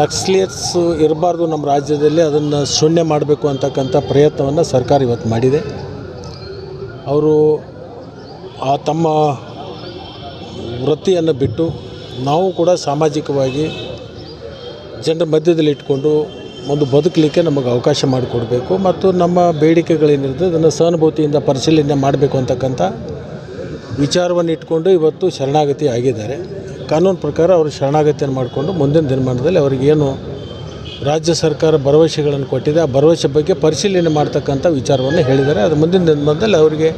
ನಕ್ಸಲಿಯಟ್ಸ್ ಇರಬಾರ್ದು ನಮ್ಮ ರಾಜ್ಯದಲ್ಲಿ, ಅದನ್ನು ಶೂನ್ಯ ಮಾಡಬೇಕು ಅಂತಕ್ಕಂಥ ಪ್ರಯತ್ನವನ್ನು ಸರ್ಕಾರ ಇವತ್ತು ಮಾಡಿದೆ. ಅವರು ಆ ತಮ್ಮ ವೃತ್ತಿಯನ್ನು ಬಿಟ್ಟು ನಾವು ಕೂಡ ಸಾಮಾಜಿಕವಾಗಿ ಜನರ ಮಧ್ಯದಲ್ಲಿ ಇಟ್ಕೊಂಡು ಒಂದು ಬದುಕಲಿಕ್ಕೆ ನಮಗೆ ಅವಕಾಶ ಮಾಡಿಕೊಡ್ಬೇಕು ಮತ್ತು ನಮ್ಮ ಬೇಡಿಕೆಗಳೇನಿರ್ತದೆ ಅದನ್ನು ಸಹಾನುಭೂತಿಯಿಂದ ಪರಿಶೀಲನೆ ಮಾಡಬೇಕು ಅಂತಕ್ಕಂಥ ವಿಚಾರವನ್ನು ಇಟ್ಕೊಂಡು ಇವತ್ತು ಶರಣಾಗತಿ ಆಗಿದ್ದಾರೆ. ಕಾನೂನು ಪ್ರಕಾರ ಅವರು ಶರಣಾಗತಿಯನ್ನು ಮಾಡಿಕೊಂಡು ಮುಂದಿನ ದಿನಮಾನದಲ್ಲಿ ಅವರಿಗೇನು ರಾಜ್ಯ ಸರ್ಕಾರ ಭರವಸೆಗಳನ್ನು ಕೊಟ್ಟಿದೆ ಆ ಭರವಸೆ ಬಗ್ಗೆ ಪರಿಶೀಲನೆ ಮಾಡ್ತಕ್ಕಂಥ ವಿಚಾರವನ್ನು ಹೇಳಿದ್ದಾರೆ. ಅದು ಮುಂದಿನ ದಿನಮಾನದಲ್ಲಿ ಅವರಿಗೆ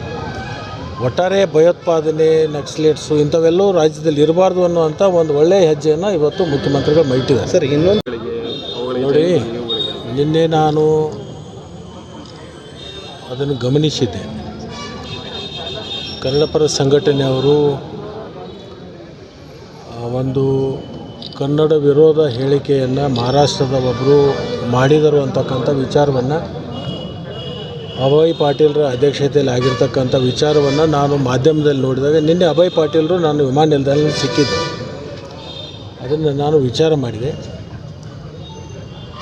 ಒಟ್ಟಾರೆ ಭಯೋತ್ಪಾದನೆ ನಕ್ಸಲೇಟ್ಸು ಇಂಥವೆಲ್ಲವೂ ರಾಜ್ಯದಲ್ಲಿ ಇರಬಾರ್ದು ಅನ್ನುವಂಥ ಒಂದು ಒಳ್ಳೆಯ ಹೆಜ್ಜೆಯನ್ನು ಇವತ್ತು ಮುಖ್ಯಮಂತ್ರಿಗಳು ಮೈಟಿದ್ದಾರೆ ಸರ್ ಇನ್ನೊಂದು ನೋಡಿ ನಿನ್ನೆ ನಾನು ಅದನ್ನು ಗಮನಿಸಿದ್ದೆ ಕನ್ನಡಪರ ಸಂಘಟನೆಯವರು ಒಂದು ಕನ್ನಡ ವಿರೋಧ ಹೇಳಿಕೆಯನ್ನು ಮಹಾರಾಷ್ಟ್ರದ ಒಬ್ಬರು ಮಾಡಿದರು ಅಂತಕ್ಕಂಥ ವಿಚಾರವನ್ನು ಅಭಯ್ ಪಾಟೀಲ್ರ ಅಧ್ಯಕ್ಷತೆಯಲ್ಲಿ ಆಗಿರ್ತಕ್ಕಂಥ ವಿಚಾರವನ್ನು ನಾನು ಮಾಧ್ಯಮದಲ್ಲಿ ನೋಡಿದಾಗ ನಿನ್ನೆ ಅಭಯ್ ಪಾಟೀಲರು ನಾನು ವಿಮಾನ ನಿಲ್ದಾಣದಲ್ಲಿ ಸಿಕ್ಕಿದ್ದೆ. ಅದನ್ನು ನಾನು ವಿಚಾರ ಮಾಡಿದೆ.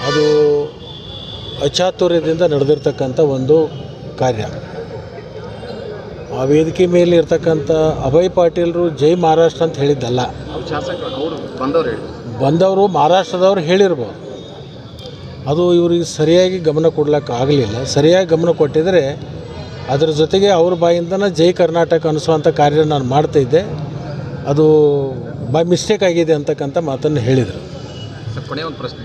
ಅದು ಅಚಾತುರ್ಯದಿಂದ ನಡೆದಿರ್ತಕ್ಕಂಥ ಒಂದು ಕಾರ್ಯ. ಆ ವೇದಿಕೆ ಮೇಲೆ ಇರ್ತಕ್ಕಂಥ ಅಭಯ್ ಪಾಟೀಲ್ರು ಜೈ ಮಹಾರಾಷ್ಟ್ರ ಅಂತ ಹೇಳಿದ್ದಲ್ಲ. ಬಂದವ್ರು ಮಹಾರಾಷ್ಟ್ರದವ್ರು ಹೇಳಿರ್ಬೋದು. ಅದು ಇವರಿಗೆ ಸರಿಯಾಗಿ ಗಮನ ಕೊಡ್ಲಿಕ್ಕೆ ಆಗಲಿಲ್ಲ. ಸರಿಯಾಗಿ ಗಮನ ಕೊಟ್ಟಿದ್ದರೆ ಅದರ ಜೊತೆಗೆ ಅವ್ರ ಬಾಯಿಂದನೇ ಜೈ ಕರ್ನಾಟಕ ಅನಿಸುವಂಥ ಕಾರ್ಯ ನಾನು ಮಾಡ್ತಾಯಿದ್ದೆ ಅದು ಬೈ ಮಿಸ್ಟೇಕ್ ಆಗಿದೆ ಅಂತಕ್ಕಂಥ ಮಾತನ್ನು ಹೇಳಿದರು. ಕೊನೆಯ ಒಂದು ಪ್ರಶ್ನೆ.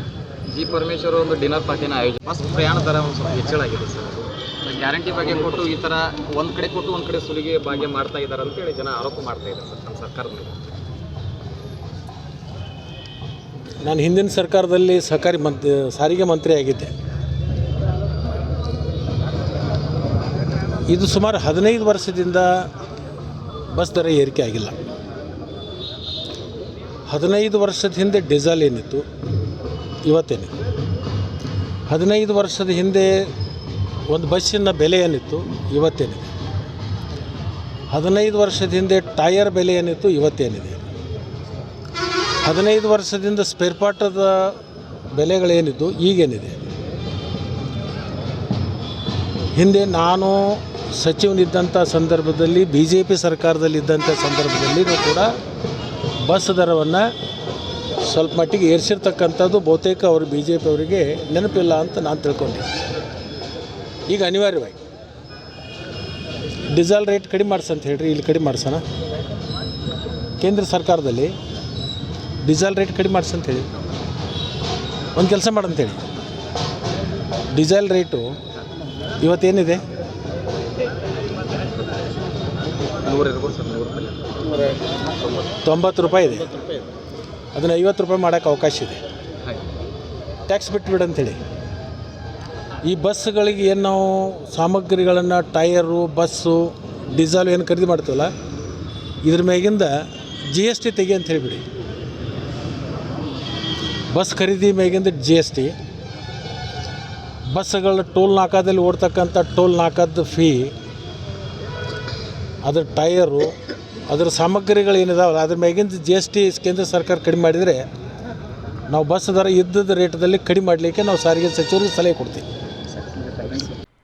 ಜಿ ಪರಮೇಶ್ವರ್ ಒಂದು ಡಿನ್ನರ್ ಪಾರ್ಟಿನ ಆಯೋಜನೆ ಪ್ರಯಾಣ ದರ ಒಂದು ಸ್ವಲ್ಪ ಹೆಚ್ಚಳ ಆಗಿದೆ ಸರ್. ಗ್ಯಾರಂಟಿ ಬಗ್ಗೆ ಕೊಟ್ಟು ಈ ಥರ ಒಂದು ಕಡೆ ಕೊಟ್ಟು ಒಂದು ಕಡೆ ಸುಲಿಗೆ ಭಾಗ್ಯ ಮಾಡ್ತಾ ಇದ್ದಾರೆ ಅಂತೇಳಿ ಜನ ಆರೋಪ ಮಾಡ್ತಾ ಇದ್ದಾರೆ ನಮ್ಮ ಸರ್ಕಾರದ ಮೇಲೆ. ನಾನು ಹಿಂದಿನ ಸರ್ಕಾರದಲ್ಲಿ ಸಹಕಾರಿ ಮಂತ್ರಿ ಸಾರಿಗೆ ಮಂತ್ರಿ ಆಗಿದ್ದೆ. ಇದು ಸುಮಾರು ಹದಿನೈದು ವರ್ಷದಿಂದ ಬಸ್ ದರ ಏರಿಕೆ ಆಗಿಲ್ಲ. ಹದಿನೈದು ವರ್ಷದ ಹಿಂದೆ ಡೀಸೆಲ್ ಏನಿತ್ತು, ಇವತ್ತೇನಿತ್ತು. ಹದಿನೈದು ವರ್ಷದ ಹಿಂದೆ ಒಂದು ಬಸ್ಸಿನ ಬೆಲೆ ಏನಿತ್ತು? ಇವತ್ತೇನಿದೆ. ಹದಿನೈದು ವರ್ಷದ ಹಿಂದೆ ಟಯರ್ ಬೆಲೆ ಏನಿತ್ತು? ಇವತ್ತೇನಿದೆ. ಹದಿನೈದು ವರ್ಷದಿಂದ ಸ್ಪೇರ್ ಪಾರ್ಟದ ಬೆಲೆಗಳೇನಿದ್ದು ಈಗೇನಿದೆ. ಹಿಂದೆ ನಾನು ಸಚಿವನಿದ್ದಂಥ ಸಂದರ್ಭದಲ್ಲಿ ಬಿ ಜೆ ಪಿ ಸರ್ಕಾರದಲ್ಲಿದ್ದಂಥ ಸಂದರ್ಭದಲ್ಲಿಯೂ ಕೂಡ ಬಸ್ ದರವನ್ನು ಸ್ವಲ್ಪ ಮಟ್ಟಿಗೆ ಏರಿಸಿರ್ತಕ್ಕಂಥದ್ದು ಬಹುತೇಕ ಅವರು ಬಿ ಜೆ ಪಿ ಅವರಿಗೆ ನೆನಪಿಲ್ಲ ಅಂತ ನಾನು ತಿಳ್ಕೊಂಡೆ ಈಗ ಅನಿವಾರ್ಯವಾಗಿ. ಡೀಸೆಲ್ ರೇಟ್ ಕಡಿಮೆ ಮಾಡ್ಸಂತ ಹೇಳ್ರಿ, ಇಲ್ಲಿ ಕಡಿಮೆ ಮಾಡಿಸೋಣ. ಕೇಂದ್ರ ಸರ್ಕಾರದಲ್ಲಿ ಡೀಸೆಲ್ ರೇಟ್ ಕಡಿಮೆ ಮಾಡ್ಸಂತ ಹೇಳಿ. ಒಂದು ಕೆಲಸ ಮಾಡಂತೇಳಿ ಡೀಸೆಲ್ ರೇಟು ಇವತ್ತೇನಿದೆ? ತೊಂಬತ್ತು ರೂಪಾಯಿ ಇದೆ. ಅದನ್ನು ಐವತ್ತು ರೂಪಾಯಿ ಮಾಡೋಕ್ಕೆ ಅವಕಾಶ ಇದೆ. ಟ್ಯಾಕ್ಸ್ ಬಿಟ್ಬಿಡು ಅಂತೇಳಿ ಈ ಬಸ್ಗಳಿಗೆ ಏನು ನಾವು ಸಾಮಗ್ರಿಗಳನ್ನು, ಟೈರು, ಬಸ್ಸು, ಡೀಸೆಲ್ ಏನು ಖರೀದಿ ಮಾಡ್ತೀವಲ್ಲ, ಇದ್ರ ಮ್ಯಾಗಿಂದ ಜಿ ಎಸ್ ಟಿ ತೆಗಿ ಅಂತ ಹೇಳಿಬಿಡಿ. ಬಸ್ ಖರೀದಿ ಮ್ಯಾಗಿಂದ ಜಿ ಎಸ್ ಟಿ ಬಸ್ಗಳ ಟೋಲ್ ನಾಕಾದಲ್ಲಿ ಓಡ್ತಕ್ಕಂಥ ಟೋಲ್ ನಾಕದ ಫೀ ಅದ್ರ ಟೈರು, ಅದ್ರ ಸಾಮಗ್ರಿಗಳು ಏನಿದಾವಲ್ಲ, ಅದ್ರ ಮ್ಯಾಗಿಂದ ಜಿ ಎಸ್ ಟಿ ಕೇಂದ್ರ ಸರ್ಕಾರ ಕಡಿಮೆ ಮಾಡಿದರೆ, ನಾವು ಬಸ್ ದರ ಇದ್ದದ ರೇಟದಲ್ಲಿ ಕಡಿಮೆ ಮಾಡಲಿಕ್ಕೆ ನಾವು ಸಾರಿಗೆ ಸಚಿವರಿಗೆ ಸಲಹೆ ಕೊಡ್ತೀವಿ.